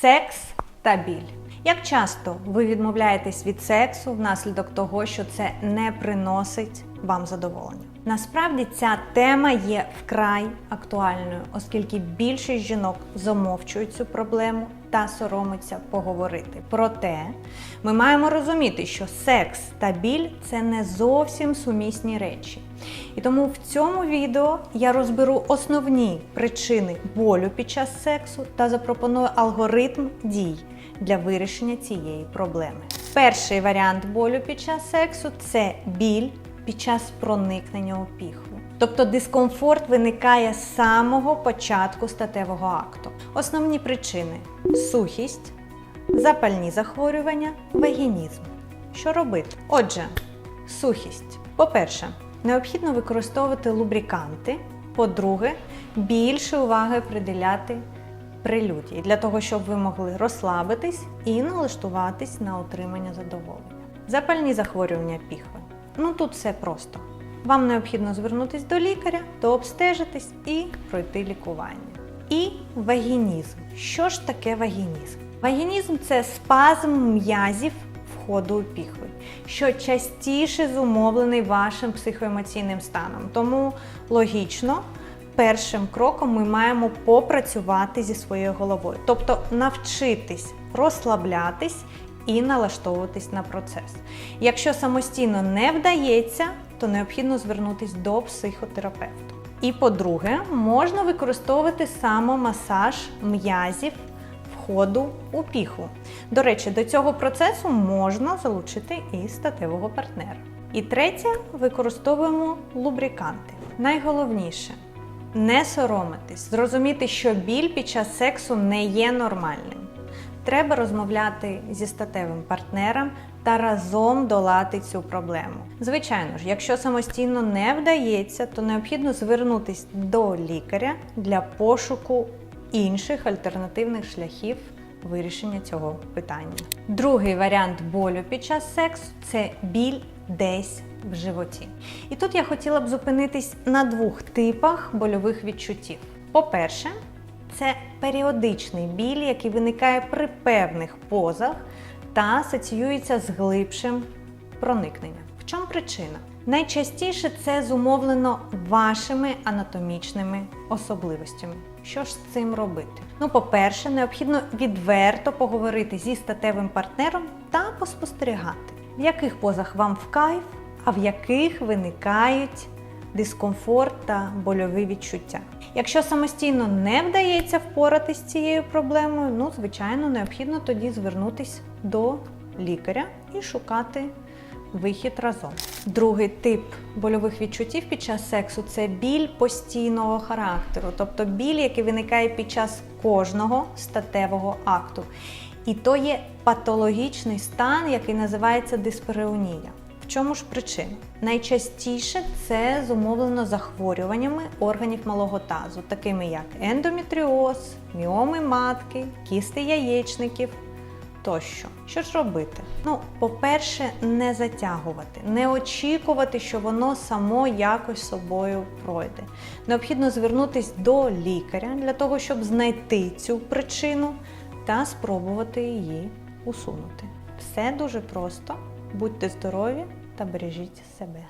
Секс та біль. Як часто ви відмовляєтесь від сексу внаслідок того, що це не приносить вам задоволення? Насправді ця тема є вкрай актуальною, оскільки більшість жінок замовчують цю проблему та соромиться поговорити. Проте ми маємо розуміти, що секс та біль це не зовсім сумісні речі. І тому в цьому відео я розберу основні причини болю під час сексу та запропоную алгоритм дій для вирішення цієї проблеми. Перший варіант болю під час сексу це біль під час проникнення у піхву. Тобто дискомфорт виникає з самого початку статевого акту. Основні причини сухість, запальні захворювання, вагінізм. Що робити? Отже, сухість. По-перше, необхідно використовувати лубриканти. По-друге, більше уваги приділяти прелюдії для того, щоб ви могли розслабитись і налаштуватись на отримання задоволення. Запальні захворювання піхви. Ну тут все просто. Вам необхідно звернутись до лікаря, дообстежитись і пройти лікування. І вагінізм. Що ж таке вагінізм? Вагінізм це спазм м'язів входу у піхви, що частіше зумовлений вашим психоемоційним станом. Тому логічно, першим кроком ми маємо попрацювати зі своєю головою, тобто навчитись розслаблятись і налаштовуватись на процес. Якщо самостійно не вдається, то необхідно звернутися до психотерапевта. І по-друге, можна використовувати самомасаж м'язів входу у піхву. До речі, до цього процесу можна залучити і статевого партнера. І третє, використовуємо лубриканти. Найголовніше не соромитись, зрозуміти, що біль під час сексу не є нормальним. Треба розмовляти зі статевим партнером та разом долати цю проблему. Звичайно ж, якщо самостійно не вдається, то необхідно звернутися до лікаря для пошуку інших альтернативних шляхів вирішення цього питання. Другий варіант болю під час сексу це біль десь в животі. І тут я хотіла б зупинитись на двох типах больових відчуттів. По-перше, це періодичний біль, який виникає при певних позах та асоціюється з глибшим проникненням. В чому причина? Найчастіше це зумовлено вашими анатомічними особливостями. Що ж з цим робити? Ну, по-перше, необхідно відверто поговорити зі статевим партнером та поспостерігати, в яких позах вам в кайф, а в яких виникають дискомфорт та больові відчуття. Якщо самостійно не вдається впоратись з цією проблемою, ну, звичайно, необхідно тоді звернутися до лікаря і шукати вихід разом. Другий тип больових відчуттів під час сексу це біль постійного характеру, тобто біль, який виникає під час кожного статевого акту. І то є патологічний стан, який називається диспереонія. Чому ж причина? Найчастіше це зумовлено захворюваннями органів малого тазу, такими як ендометріоз, міоми матки, кісти яєчників тощо. Що ж робити? Ну, по-перше, не затягувати, не очікувати, що воно само якось собою пройде. Необхідно звернутися до лікаря для того, щоб знайти цю причину та спробувати її усунути. Все дуже просто. Будьте здорові та бережіть себе.